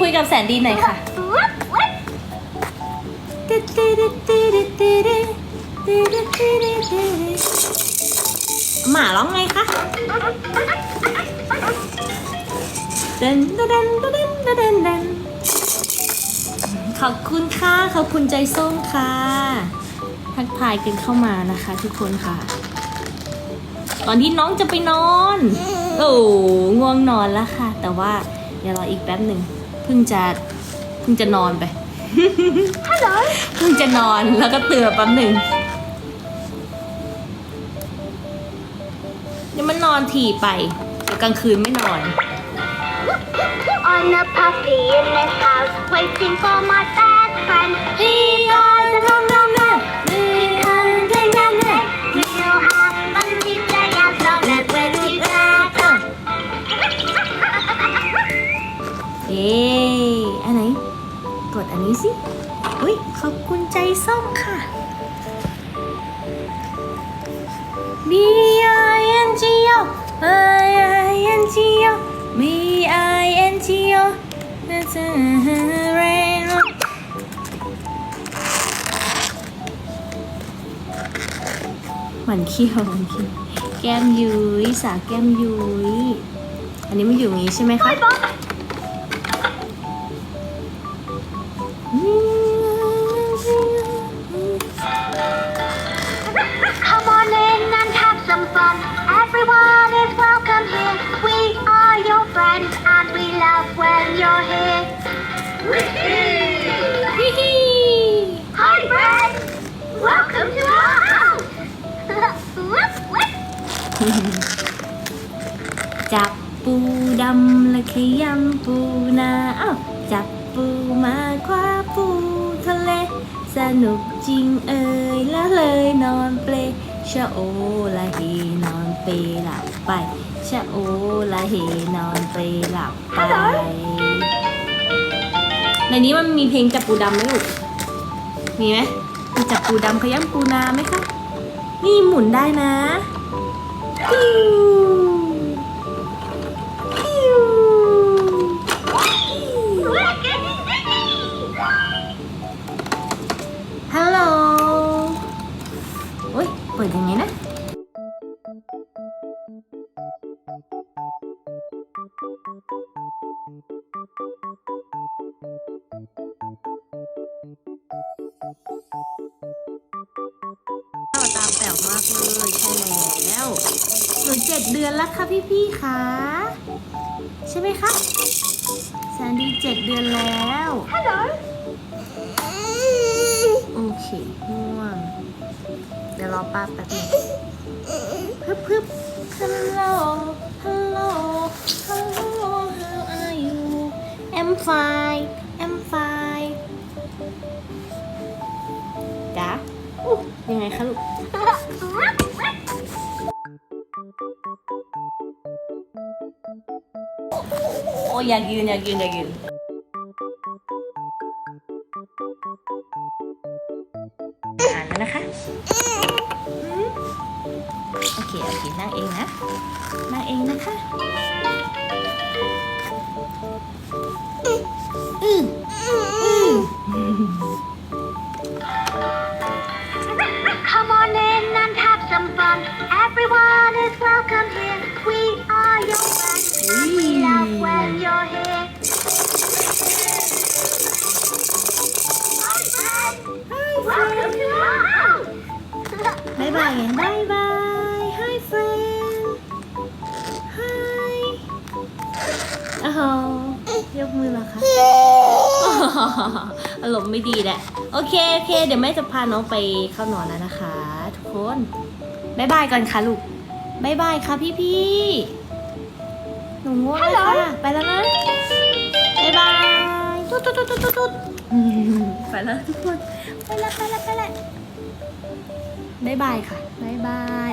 คุยกับแสนดีหน่อยค่ะหมาร้องไงคะเดนเดนเดนเดนเดนเดนขอบคุณค่ะ ขอบคุณใจส้มค่ะ ทักทายกันเข้ามานะคะทุกคนค่ะ ตอนที่น้องจะไปนอน โอ้ง่วงนอนแล้วค่ะ แต่ว่าเดี๋ยวรออีกแป๊บหนึ่ง เพิ่งจะเพิ่งจะนอนไป ฮัลโหลเพิ่งจะนอนแล้วก็ตื่นมาแป๊บหนึ่งเดี๋ยวมันนอนถี่ไปเดี๋ยวกลางคืนไม่นอน I'm a puppy in this house waiting for my best ขอบคุณใจส้มค่ะ B I N G O I I N G O B I N G O That's a rain หมันเขี้ยวหมันเขี้ยวแก้มยุ้ยสาแก้มยุ้ยอันนี้มันอยู่อย่างนี้ใช่ไหมคะ จับปูดำและขยำปูนาอ้าวจับปูมาคว้าปูทะเล สนุกจริงเอ่ยแล้วเลยนอนเปลชะโอละเฮนอนเปลหลับไปชะโอละเฮนอนเปลหลับไป ในนี้มันมีเพลงจับปูดำไหมลูก มีไหมมีจับปูดำขย้ำปูนาไหมคะ นี่หมุนได้นะ ฮัลโหลโอ้ยเปิดยังไงนะตาแป๋วมากเลย หนูเจ็ดเดือนแล้วค่ะพี่ๆค่ะใช่ไหมคะแซนดี้เจ็ดเดือนแล้ว Hello. โอเคง่วงเดี๋ยวรอป้าแป๊บนึงพึบพึบ Hello Hello Hello How are you I'm fine I'm fine จ๋าอุ๊ยยังไงคะลูก อ้ยอยากยืนอยากยืนอยากยืนอ่านแล้วนะคะ โอเค โอเค นั่งเองนะ นั่งเองนะคะ บายบายบายบาย Hi friend Hi โอ้โหยกมือเหรอคะอารมณ์ไม่ดีแหละ โอเค โอเค เดี๋ยวแม่จะพาน้องไปเข้านอนแล้วนะคะ ทุกคนบายบายก่อนค่ะลูกบายบายค่ะพี่พี่ๆหนูง่วงแล้วค่ะไปแล้วนะบายบายตุ๊ดตุ๊ดตุ๊ดตุ๊ดตุ๊ดไปแล้วทุกคน ไปแล้วไปแล้วไปแล้ว บายบายค่ะบายบาย